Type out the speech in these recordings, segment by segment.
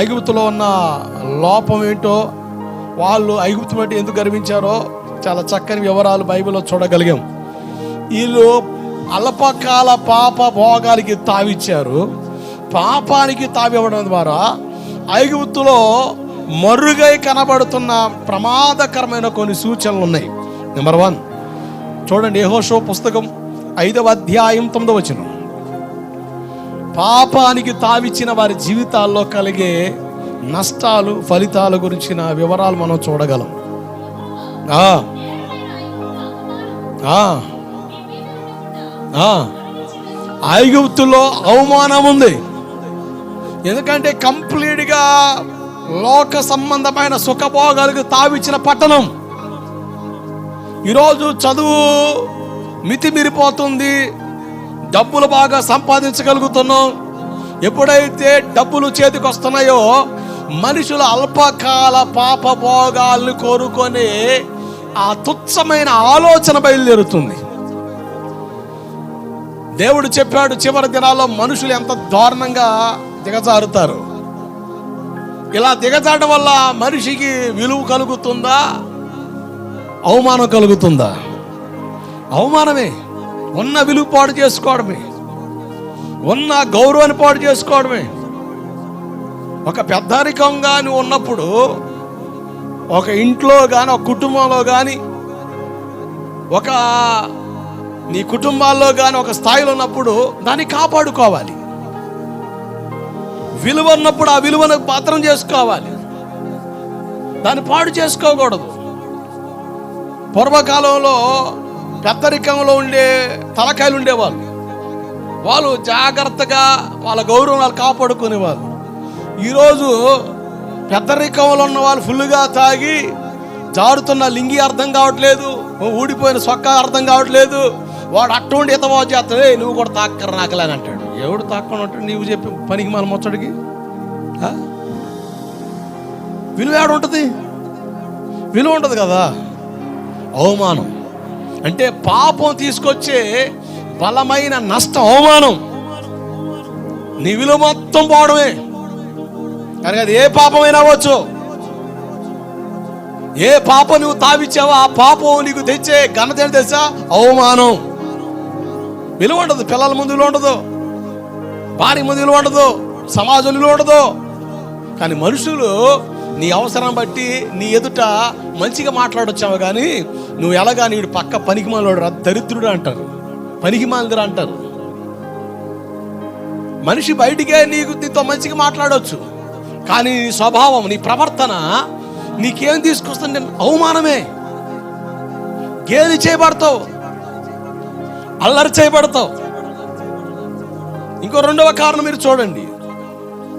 ఐగుప్తులో ఉన్న లోపం ఏంటో వాళ్ళు ఐగుప్తు బట్టి ఎందుకు గర్వించారో చాలా చక్కని వివరాలు బైబిల్లో చూడగలిగాం. వీళ్ళు అల్పకాల పాప భోగాలకి తావిచ్చారు. పాపానికి తావివ్వడం ద్వారా ఐగుప్తులో మరుగై కనబడుతున్న ప్రమాదకరమైన కొన్ని సూచనలు ఉన్నాయి. నెంబర్ వన్ చూడండి ఏహోషో పుస్తకం ఐదవ అధ్యాయం తొమ్మిదవ వచ్చినాం పాపానికి తావిచ్చిన వారి జీవితాల్లో కలిగే నష్టాలు ఫలితాల గురించిన వివరాలు మనం చూడగలం. ఐగుప్తులో అవమానం ఉంది. ఎందుకంటే కంప్లీట్గా లోక సంబంధమైన సుఖభోగాలకు తావిచ్చిన పట్టణం. ఈరోజు చదువు మితిమిరిపోతుంది. డబ్బులు బాగా సంపాదించగలుగుతున్నాం. ఎప్పుడైతే డబ్బులు చేతికి వస్తున్నాయో మనుషుల అల్పకాల పాప భోగాల్ని కోరుకొని ఆ తుచ్చమైన ఆలోచన బయలుదేరుతుంది. దేవుడు చెప్పాడు చివరి దినాల్లో మనుషులు ఎంత దారుణంగా దిగజారుతారు. ఇలా దిగజారడం వల్ల మనిషికి విలువ కలుగుతుందా? అవమానం కలుగుతుందా? అవమానమే. ఉన్న విలువ పాడు చేసుకోవడమే. ఉన్న గౌరవాన్ని పాడు చేసుకోవడమే. ఒక పెద్దరికంగా నువ్వు ఉన్నప్పుడు ఒక ఇంట్లో కానీ ఒక కుటుంబంలో కానీ ఒక నీ కుటుంబాల్లో కానీ ఒక స్థాయిలో ఉన్నప్పుడు దాన్ని కాపాడుకోవాలి. విలువ ఉన్నప్పుడు ఆ విలువను పాత్రం చేసుకోవాలి. దాన్ని పాడు చేసుకోకూడదు. పూర్వకాలంలో పెద్దరికంలో ఉండే తలకాయలు ఉండేవాళ్ళు. వాళ్ళు జాగ్రత్తగా వాళ్ళ గౌరవం వాళ్ళు కాపాడుకునేవారు ఈరోజు పెద్దరికంలో ఉన్న వాళ్ళు ఫుల్గా తాగి జారుతున్న లింగి అర్థం కావట్లేదు ఊడిపోయిన సొక్క అర్థం కావట్లేదు. వాడు అటువంటి ఇతవా చేస్తాడే నువ్వు కూడా తాక్కర నాకలేని అంటాడు. ఎవడు తాక్కని అంటాడు నీవు చెప్పి పనికి మన ముచ్చడికి విలువ ఏడ ఉంటుంది విలువ ఉంటుంది కదా? అవమానం. అంటే పాపం తీసుకొచ్చే బలమైన నష్టం అవమానం. నీ విలువ మొత్తం పోవడమే. కానీ అది ఏ పాపమైనా అవ్వచ్చు. ఏ పాపం నువ్వు తావిచ్చావో ఆ పాపం నీకు తెచ్చే ఘనత ఏంటి తెలుసా? అవమానం. విలువ ఉండదు పిల్లల ముందు విలువ ఉండదు భార్య ముందు విలువ ఉండదు సమాజం విలువ ఉండదు. కానీ మనుషులు నీ అవసరం బట్టి నీ ఎదుట మంచిగా మాట్లాడొచ్చావు కానీ నువ్వు ఎలాగా నీడు పక్క పనికిమాలోడు దరిద్రుడు అంటారు. పనికి అంటారు. మనిషి బయటికే నీకు నీతో మంచిగా మాట్లాడవచ్చు కానీ నీ స్వభావం నీ ప్రవర్తన నీకేం తీసుకొస్తుంది అవమానమే. గేలి చేయబడతావు. అల్లరి చేయబడతావు. ఇంకో రెండవ కారణం మీరు చూడండి.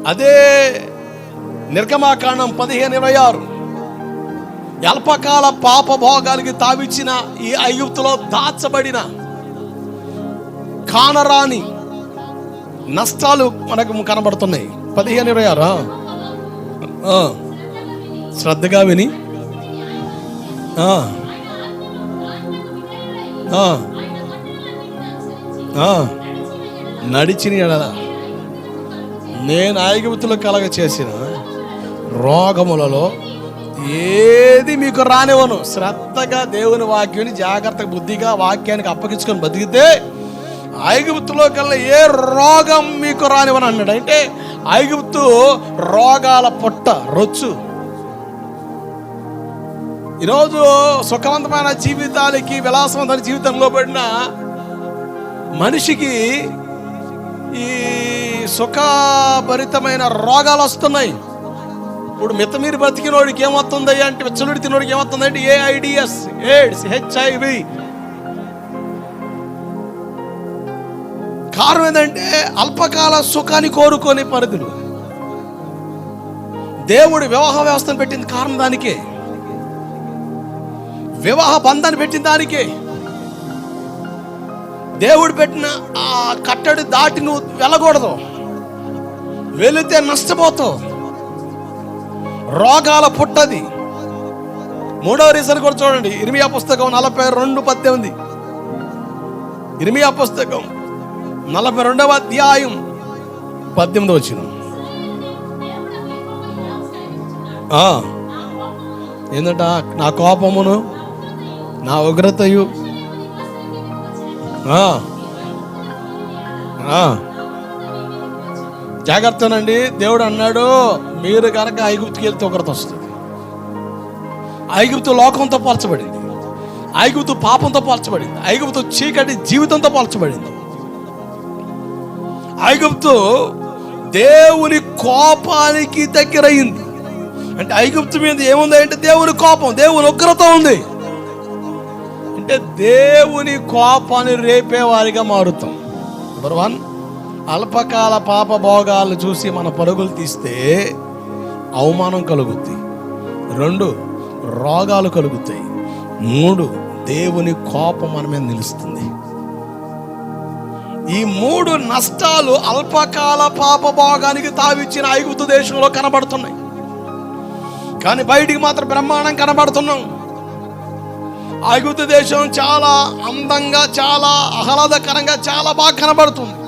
అదే నిర్గమాకాండం పదిహేను ఇరవై ఆరు. అల్పకాల పాప భోగాలకి తావిచ్చిన ఈ ఐగుప్తులో దాచబడిన కానరాని నష్టాలు మనకు కనబడుతున్నాయి. పదిహేను ఇరవై ఆరు శ్రద్ధగా విని. నడిచిన నేను ఐగుప్తులు కలగ చేసిన రోగములలో ఏది మీకు రానివ్వను. శ్రద్ధగా దేవుని వాక్యాన్ని జాగ్రత్తగా బుద్ధిగా వాక్యానికి అప్పగించుకొని బతికితే ఐగుప్తులో కల్లా ఏ రోగం మీకు రానివ్వను అన్నాడు. అంటే ఐగుప్తు రోగాల పొట్ట రొచ్చు. ఈరోజు సుఖవంతమైన జీవితాలకి విలాసవంతమైన జీవితంలో పడిన మనిషికి ఈ సుఖభరితమైన రోగాలు వస్తున్నాయి. ఇప్పుడు మితమీరి బతికినోడికి ఏమవుతుంది అంటే విచ్చలుడి తినోడికి ఏమవుతుంది అంటే ఏఐడిఎస్ ఎయిడ్స్ హెచ్ఐవి కారణం ఏంటంటే అల్పకాల సుఖాన్ని కోరుకోని పరిధులు. దేవుడు వివాహ వ్యవస్థను పెట్టింది కారణం దానికే. వివాహ బంధాన్ని పెట్టిన దానికే. దేవుడు పెట్టిన ఆ కట్టడి దాటి నువ్వు వెళ్ళకూడదు. వెళితే నష్టపోతావు. రోగాల పుట్టది. మూడవ రీజన్ కూడా చూడండి. ఇరిమియా పుస్తకం నలభై రెండు పద్దెనిమిది. ఇరిమియా పుస్తకం నలభై రెండవ అధ్యాయం పద్దెనిమిది వచ్చిన ఏంటంట ఏందంట? నా కోపమును నా ఉగ్రతయు ఆ. జాగ్రత్తనండి. దేవుడు అన్నాడు మీరు కనుక ఐగుప్తుకి వెళ్తే ఉగ్రత వస్తుంది. ఐగుప్తు లోకంతో పోల్చబడింది. ఐగుప్తు పాపంతో పోల్చబడింది. ఐగుప్తు చీకటి జీవితంతో పోల్చబడింది. ఐగుప్తు దేవుని కోపానికి దగ్గరయింది. అంటే ఐగుప్తు మీద ఏముంది అంటే దేవుని కోపం దేవుని ఉగ్రత ఉంది. అంటే దేవుని కోపాన్ని రేపే వారిగా మారుతాం. నెంబర్ వన్ అల్పకాల పాప భోగాలు చూసి మన పరుగులు తీస్తే అవమానం కలుగుద్ది. రెండు రోగాలు కలుగుతాయి. మూడు దేవుని కోపం మన మీద నిలుస్తుంది. ఈ మూడు నష్టాలు అల్పకాల పాప భోగానికి తావిచ్చిన ఐగుప్తు దేశంలో కనబడుతున్నాయి. కానీ బయటికి మాత్రం బ్రహ్మాండం కనబడుతున్నాం. ఐగుప్తు దేశం చాలా అందంగా చాలా ఆహ్లాదకరంగా చాలా బాగా కనబడుతుంది.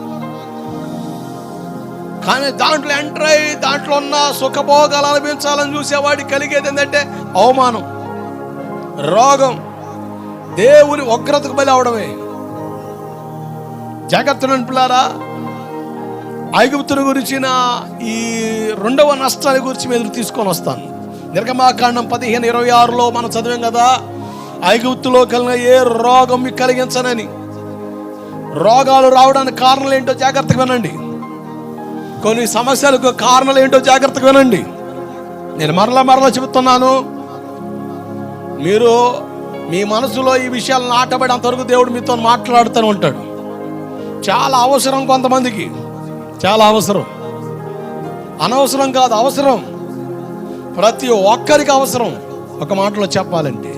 కానీ దాంట్లో ఎంటర్ అయ్యి దాంట్లో ఉన్న సుఖభోగాలు అనిపించాలని చూసేవాడికి కలిగేది ఏంటంటే అవమానం రోగం దేవుని ఉగ్రతకు బలి అవడమే జాగ్రత్తలను పిల్లారా. ఐగుప్తుని గురించిన ఈ రెండవ నష్టాల గురించి మీరు తీసుకొని వస్తాను. నిర్గమాకాండం పదిహేను ఇరవై ఆరులో మనం చదివాం కదా ఐగుప్తులో కలిగిన ఏ రోగం మీకు కలిగించనని. రోగాలు రావడానికి కారణాలు ఏంటో జాగ్రత్తగా వినండి. కొన్ని సమస్యలకు కారణాలు ఏంటో జాగ్రత్తగా వినండి. నేను మరలా మరలా చెబుతున్నాను. మీరు మీ మనసులో ఈ విషయాలు నాటబడి అంతవరకు దేవుడు మీతో మాట్లాడుతూనే ఉంటాడు. చాలా అవసరం కొంతమందికి. చాలా అవసరం. అనవసరం కాదు అవసరం. ప్రతి ఒక్కరికి అవసరం. ఒక మాటలో చెప్పాలంటే.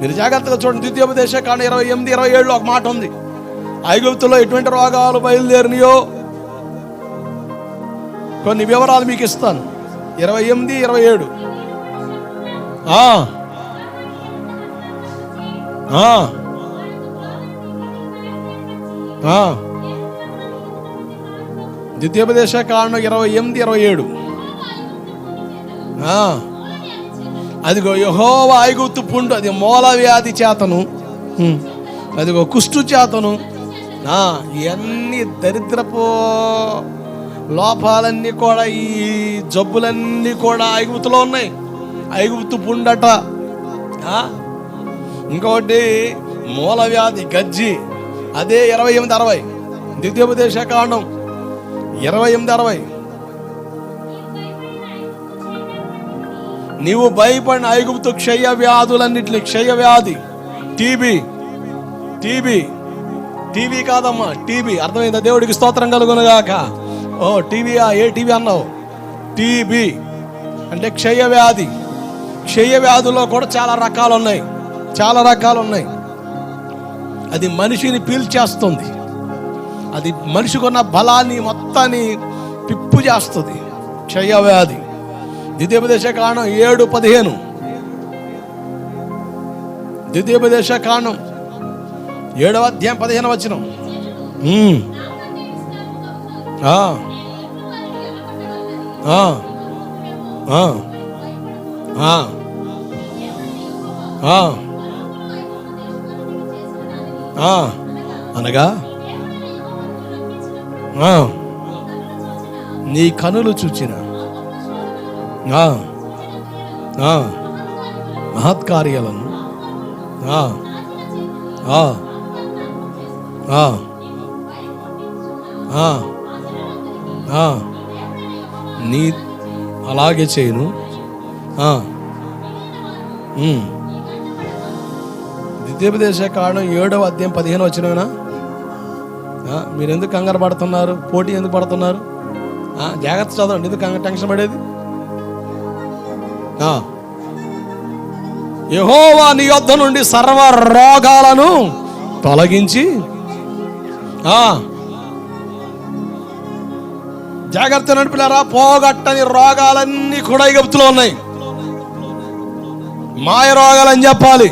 మీరు జాగ్రత్తగా చూడండి. ద్వితీయోపదేశ కానీ ఇరవై ఎనిమిది ఇరవై ఏడులో ఒక మాట ఉంది. ఐగుప్తులో ఎటువంటి రోగాలు బయలుదేరినాయో కొన్ని వివరాలు మీకు ఇస్తాను. ఇరవై ఎనిమిది ఇరవై ఏడు. ఆ. ద్వితీయోపదేశ కారణం ఇరవై ఎనిమిది ఇరవై ఏడు. ఆ. అదిగో యహోవ ఐగుత్తు పుండు అది మూల వ్యాధి చేతను. అదిగో కుష్టు చేతను. ఆ, ఇవన్నీ దరిద్రపు లోపాలన్నీ కూడా ఈ జబ్బులన్నీ కూడా ఐగుప్తులో ఉన్నాయి. ఐగుప్తు పుండట. ఇంకోటి ఇంకొకటి మూల వ్యాధి గజ్జి. అదే ఇరవై ఎనిమిది అరవై. ద్వితీయోపదేశ కాండం. ఇరవై ఎనిమిది అరవై. నీవు భయపడిన ఐగుప్తు క్షయ వ్యాధులన్నింటినీ. క్షయ వ్యాధి. టీబీ. టీబీ. టీవీ కాదమ్మా టీబీ. అర్థమైందా? దేవుడికి స్తోత్రం కలుగునుగాక. ఓ టీవీయా ఏ టీవీ అన్నావు? టీబీ. అంటే క్షయ వ్యాధి. క్షయ వ్యాధుల్లో కూడా చాలా రకాలు ఉన్నాయి చాలా రకాలు ఉన్నాయి అది మనిషిని పీల్చేస్తుంది. అది మనిషికున్న బలాన్ని మొత్తాన్ని పిప్పు చేస్తుంది. క్షయ వ్యాధి. ద్వితీయోపదేశ కాండం ఏడు పదిహేను. ద్వితీయోపదేశ కారణం ఏడవ అధ్యాయం పదిహేను వచ్చిన అనగా? నీ కనులు చూచిన. మహత్కార్యాలను. ఆ, నీ అలాగే చేయను. ఆ, ద్వితీయోపదేశ కారణం ఏడవ అధ్యాయం పదిహేను వచ్చినవేనా మీరు ఎందుకు కంగారు పడుతున్నారు? పోటీ ఎందుకు పడుతున్నారు? జాగ్రత్త చదవండి. ఎందుకు కంగారు టెన్షన్ పడేది? యహోవా నీ యొద్ద నుండి సర్వ రోగాలను తొలగించి ఆ. జాగ్రత్త నడిపినారా పోగొట్టని రోగాలన్నీ కూడా ఐగుప్తులో ఉన్నాయి. మాయ రోగాలని చెప్పాలి.